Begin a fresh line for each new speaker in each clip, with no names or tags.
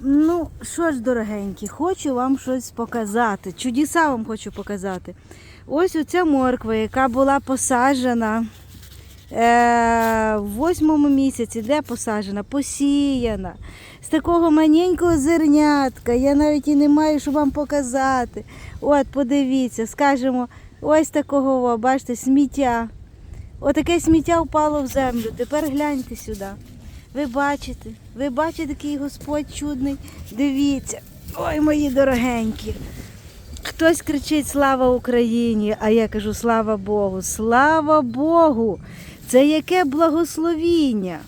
Ну, що ж, дорогенькі, хочу вам щось показати. Чудеса вам хочу показати. Ось оця морква, яка була посаджена е, в восьмому місяці, де посаджена? Посіяна. З такого маленького зернятка. Я навіть і не маю, що вам показати. От, подивіться, скажімо, ось такого, бачите, сміття. Отаке сміття впало в землю. Тепер гляньте сюди. Ви бачите, ви бачите, який Господь чудний. Дивіться. Ой, мої дорогенькі. Хтось кричить Слава Україні, а я кажу слава Богу. Слава Богу! Це яке благословіння.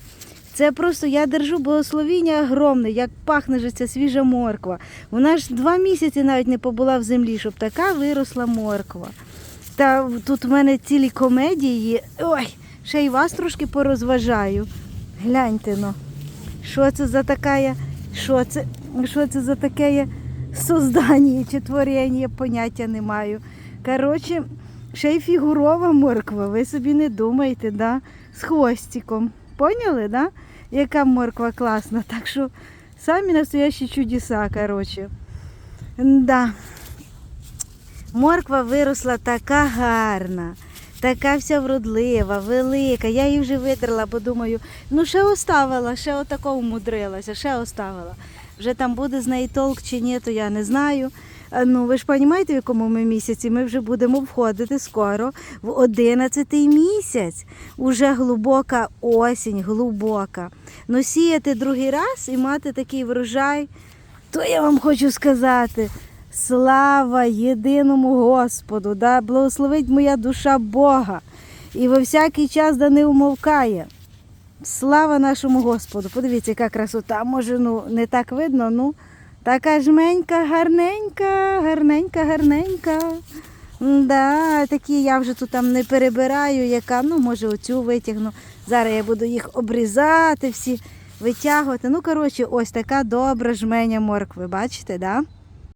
Це просто я держу благословіння огромне, як пахне же ця свіжа морква. Вона ж два місяці навіть не побула в землі, щоб така виросла морква. Та тут в мене цілі комедії. Ой, ще й вас трошки порозважаю. Гляньте ну. Що це за така, що це, що це за таке создання чи творення, поняття не маю. Коротше, ще й фігурова морква, ви собі не думаєте, да? з хвостиком. Поняли, да? яка морква класна. Так що самі настоящі чудеса, коротше. Да. Морква виросла така гарна, така вся вродлива, велика. Я її вже видерла, бо думаю, ну ще оставила, ще отако умудрилася, ще оставила. Вже там буде з неї толк чи ні, то я не знаю. Ну, ви ж розумієте, в якому ми місяці? Ми вже будемо входити скоро в 11 місяць. Уже глибока осінь, глибока. Ну, сіяти другий раз і мати такий врожай, то я вам хочу сказати. Слава єдиному Господу, да благословить моя душа Бога і во всякий час да не умовкає. Слава нашому Господу. Подивіться, яка красота. Може, ну не так видно, ну така жменька, гарненька, гарненька, гарненька. Да, такі я вже тут там не перебираю, яка, ну, може, оцю витягну. Зараз я буду їх обрізати, всі витягувати. Ну, коротше, ось така добра жменя моркви, бачите, да?